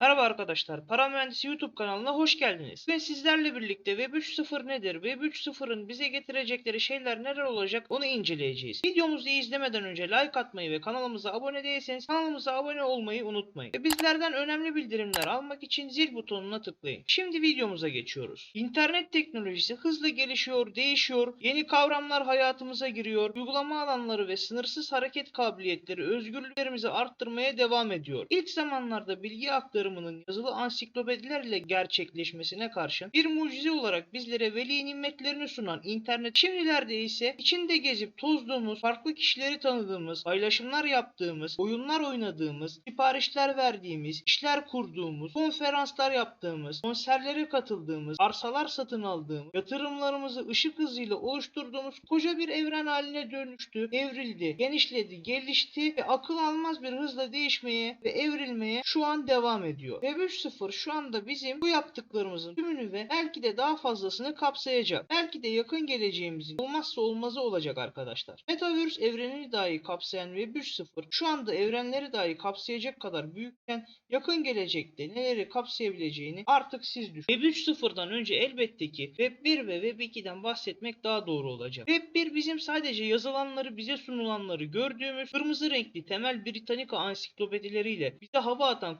Merhaba arkadaşlar, Para Mühendisi YouTube kanalına hoş geldiniz. Ve sizlerle birlikte Web 3.0 nedir, Web 3.0'ın bize getirecekleri şeyler neler olacak onu inceleyeceğiz. Videomuzu izlemeden önce like atmayı ve kanalımıza abone değilseniz kanalımıza abone olmayı unutmayın. Ve bizlerden önemli bildirimler almak için zil butonuna tıklayın. Şimdi videomuza geçiyoruz. İnternet teknolojisi hızla gelişiyor, değişiyor, yeni kavramlar hayatımıza giriyor, uygulama alanları ve sınırsız hareket kabiliyetleri özgürlüklerimizi arttırmaya devam ediyor. İlk zamanlarda bilgi aktarımının yazılı ansiklopediler ile gerçekleşmesine karşın bir mucize olarak bizlere veli nimetlerini sunan internet şimdilerde ise içinde gezip tozduğumuz, farklı kişileri tanıdığımız, paylaşımlar yaptığımız, oyunlar oynadığımız, siparişler verdiğimiz, işler kurduğumuz, konferanslar yaptığımız, konserlere katıldığımız, arsalar satın aldığımız, yatırımlarımızı ışık hızıyla oluşturduğumuz koca bir evren haline dönüştü, evrildi, genişledi, gelişti ve akıl almaz bir hızla değişmeye ve evrilmeye şu an devam ediyor. Web 3.0 şu anda bizim bu yaptıklarımızın tümünü ve belki de daha fazlasını kapsayacak. Belki de yakın geleceğimizin olmazsa olmazı olacak arkadaşlar. Metaverse evrenini dahi kapsayan Web 3.0 şu anda evrenleri dahi kapsayacak kadar büyükken yakın gelecekte neleri kapsayabileceğini artık siz düşünün. Web 3.0'dan önce elbette ki Web 1 ve Web 2'den bahsetmek daha doğru olacak. Web 1 bizim sadece yazılanları bize sunulanları gördüğümüz kırmızı renkli temel Britannica ansiklopedileriyle bize hava atan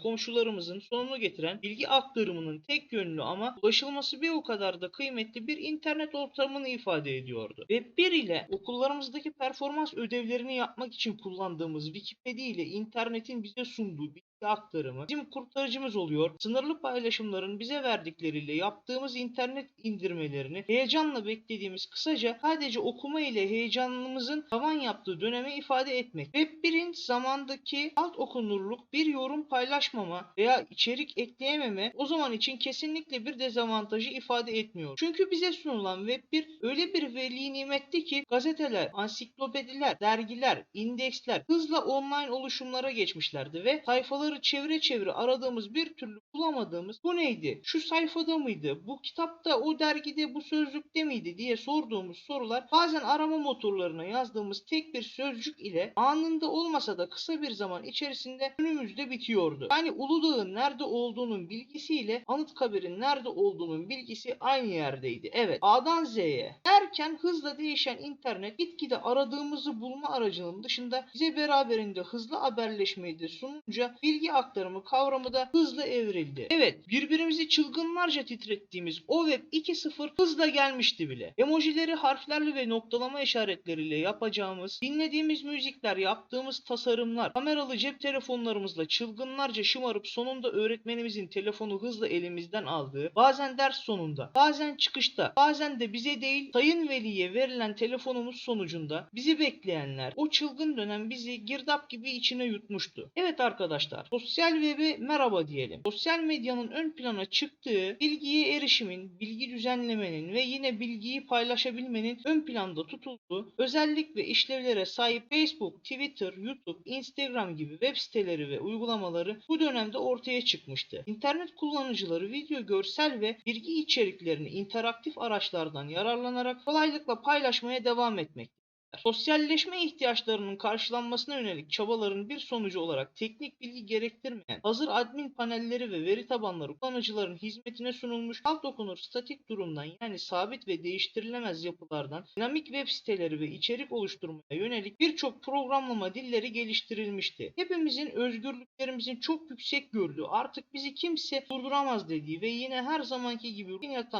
komşularımızın sonunu getiren bilgi aktarımının tek yönlü ama ulaşılması bir o kadar da kıymetli bir internet ortamını ifade ediyordu. Web 1 ile okullarımızdaki performans ödevlerini yapmak için kullandığımız Wikipedia ile internetin bize sunduğu aktarımı bizim kurtarıcımız oluyor. Sınırlı paylaşımların bize verdikleriyle yaptığımız internet indirmelerini heyecanla beklediğimiz kısaca sadece okuma ile heyecanımızın tavan yaptığı döneme ifade etmek. Web 1'in zamandaki alt okunurluk bir yorum paylaşmama veya içerik ekleyememe o zaman için kesinlikle bir dezavantajı ifade etmiyor. Çünkü bize sunulan Web 1 öyle bir veli nimetti ki gazeteler, ansiklopediler, dergiler, indeksler hızla online oluşumlara geçmişlerdi ve sayfaları çevire çevire aradığımız bir türlü bulamadığımız bu neydi? Şu sayfada mıydı? Bu kitapta, o dergide, bu sözlükte miydi diye sorduğumuz sorular bazen arama motorlarına yazdığımız tek bir sözcük ile anında olmasa da kısa bir zaman içerisinde önümüzde bitiyordu. Yani Uludağ'ın nerede olduğunun bilgisiyle Anıtkabir'in nerede olduğunun bilgisi aynı yerdeydi. Evet A'dan Z'ye derken hızla değişen internet gitgide aradığımızı bulma aracının dışında bize beraberinde hızlı haberleşmeyi de sununca bilgi aktarımı kavramı da hızla evrildi. Evet birbirimizi çılgınlarca titrettiğimiz o web 2.0 hızla gelmişti bile. Emojileri harflerle ve noktalama işaretleriyle yapacağımız, dinlediğimiz müzikler, yaptığımız tasarımlar, kameralı cep telefonlarımızla çılgınlarca şımarıp sonunda öğretmenimizin telefonu hızla elimizden aldığı, bazen ders sonunda, bazen çıkışta, bazen de bize değil sayın veliye verilen telefonumuz sonucunda bizi bekleyenler, o çılgın dönem bizi girdap gibi içine yutmuştu. Evet arkadaşlar, sosyal web'e merhaba diyelim. Sosyal medyanın ön plana çıktığı, bilgiye erişimin, bilgi düzenlemenin ve yine bilgiyi paylaşabilmenin ön planda tutulduğu özellik ve işlevlere sahip Facebook, Twitter, YouTube, Instagram gibi web siteleri ve uygulamaları bu dönemde ortaya çıkmıştı. İnternet kullanıcıları video, görsel ve bilgi içeriklerini interaktif araçlardan yararlanarak kolaylıkla paylaşmaya devam etmekte. Sosyalleşme ihtiyaçlarının karşılanmasına yönelik çabaların bir sonucu olarak teknik bilgi gerektirmeyen hazır admin panelleri ve veri tabanları kullanıcıların hizmetine sunulmuş alt okunur statik durumdan yani sabit ve değiştirilemez yapılardan dinamik web siteleri ve içerik oluşturmaya yönelik birçok programlama dilleri geliştirilmişti. Hepimizin özgürlüklerimizin çok yüksek gördüğü artık bizi kimse durduramaz dediği ve yine her zamanki gibi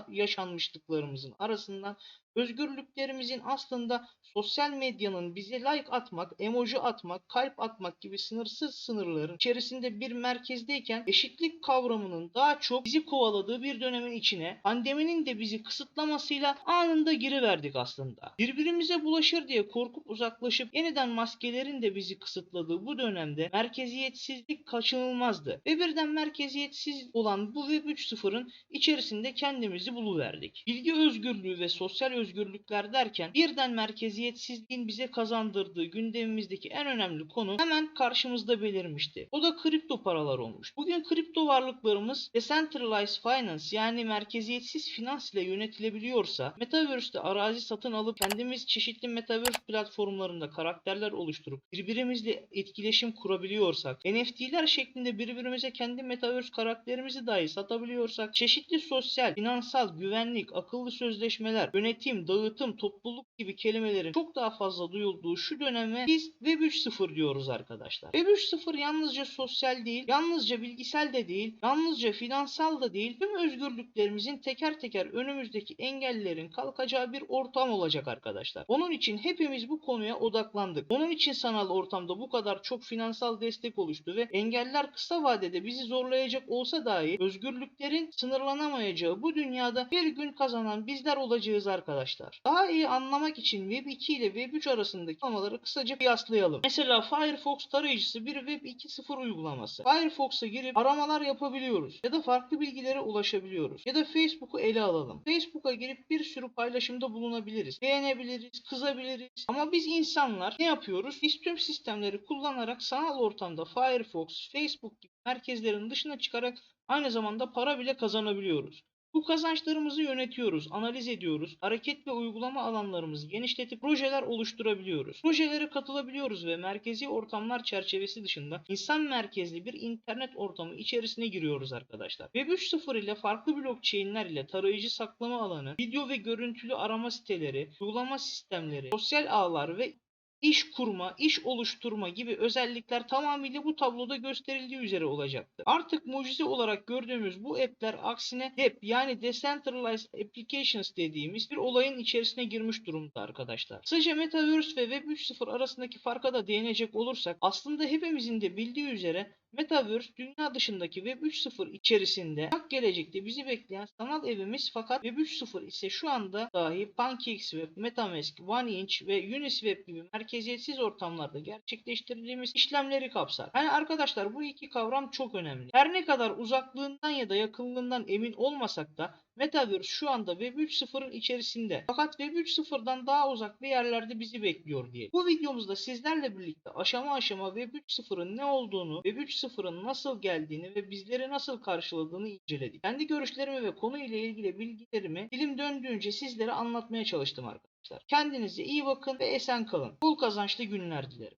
yaşanmışlıklarımızın arasından özgürlüklerimizin aslında sosyal medyanın bize like atmak, emoji atmak, kalp atmak gibi sınırsız sınırların içerisinde bir merkezdeyken eşitlik kavramının daha çok bizi kovaladığı bir dönemin içine pandeminin de bizi kısıtlamasıyla anında giriverdik aslında. Birbirimize bulaşır diye korkup uzaklaşıp yeniden maskelerin de bizi kısıtladığı bu dönemde merkeziyetsizlik kaçınılmazdı. Ve birden merkeziyetsiz olan bu Web 3.0'ın içerisinde kendimizi buluverdik. Bilgi özgürlüğü ve sosyal özgürlüğü özgürlükler derken birden merkeziyetsizliğin bize kazandırdığı gündemimizdeki en önemli konu hemen karşımızda belirmişti. O da kripto paralar olmuş. Bugün kripto varlıklarımız decentralized finance yani merkeziyetsiz finans ile yönetilebiliyorsa, Metaverse'te arazi satın alıp kendimiz çeşitli Metaverse platformlarında karakterler oluşturup birbirimizle etkileşim kurabiliyorsak, NFT'ler şeklinde birbirimize kendi Metaverse karakterimizi dahi satabiliyorsak, çeşitli sosyal, finansal, güvenlik, akıllı sözleşmeler, yönetim, dağıtım, topluluk gibi kelimelerin çok daha fazla duyulduğu şu döneme biz Web 3.0 diyoruz arkadaşlar. Web 3.0 yalnızca sosyal değil, yalnızca bilgisel de değil, yalnızca finansal da değil, tüm özgürlüklerimizin teker teker önümüzdeki engellerin kalkacağı bir ortam olacak arkadaşlar. Onun için hepimiz bu konuya odaklandık. Onun için sanal ortamda bu kadar çok finansal destek oluştu ve engeller kısa vadede bizi zorlayacak olsa dahi özgürlüklerin sınırlanamayacağı bu dünyada bir gün kazanan bizler olacağız arkadaşlar. Daha iyi anlamak için Web 2 ile Web 3 arasındaki uygulamaları kısaca kıyaslayalım. Mesela Firefox tarayıcısı bir Web 2.0 uygulaması. Firefox'a girip aramalar yapabiliyoruz ya da farklı bilgilere ulaşabiliyoruz. Ya da Facebook'u ele alalım. Facebook'a girip bir sürü paylaşımda bulunabiliriz. Beğenebiliriz, kızabiliriz. Ama biz insanlar ne yapıyoruz? Biz tüm sistemleri kullanarak sanal ortamda Firefox, Facebook gibi merkezlerin dışına çıkarak aynı zamanda para bile kazanabiliyoruz. Bu kazançlarımızı yönetiyoruz, analiz ediyoruz, hareket ve uygulama alanlarımızı genişletip projeler oluşturabiliyoruz. Projelere katılabiliyoruz ve merkezi ortamlar çerçevesi dışında insan merkezli bir internet ortamı içerisine giriyoruz arkadaşlar. Web 3.0 ile farklı blockchain'ler ile tarayıcı saklama alanı, video ve görüntülü arama siteleri, uygulama sistemleri, sosyal ağlar ve iş kurma, iş oluşturma gibi özellikler tamamıyla bu tabloda gösterildiği üzere olacaktır. Artık mucize olarak gördüğümüz bu app'ler aksine DEP yani Decentralized Applications dediğimiz bir olayın içerisine girmiş durumda arkadaşlar. Kısaca Metaverse ve Web 3.0 arasındaki farka da değinecek olursak aslında hepimizin de bildiği üzere Metaverse dünya dışındaki Web 3.0 içerisinde uzak gelecekte bizi bekleyen sanal evimiz fakat Web 3.0 ise şu anda dahi PancakeSwap, Metamask, OneInch ve Uniswap gibi merkeziyetsiz ortamlarda gerçekleştirdiğimiz işlemleri kapsar. Yani arkadaşlar bu iki kavram çok önemli. Her ne kadar uzaklığından ya da yakınlığından emin olmasak da Metaverse şu anda Web 3.0'ın içerisinde. Fakat Web 3.0'dan daha uzak bir yerlerde bizi bekliyor diye. Bu videomuzda sizlerle birlikte aşama aşama Web 3.0'ın ne olduğunu, Web 3.0'ın nasıl geldiğini ve bizleri nasıl karşıladığını inceledik. Kendi görüşlerimi ve konuyla ilgili bilgilerimi dilim döndüğünce sizlere anlatmaya çalıştım arkadaşlar. Kendinize iyi bakın ve esen kalın. Bol kazançlı günler dilerim.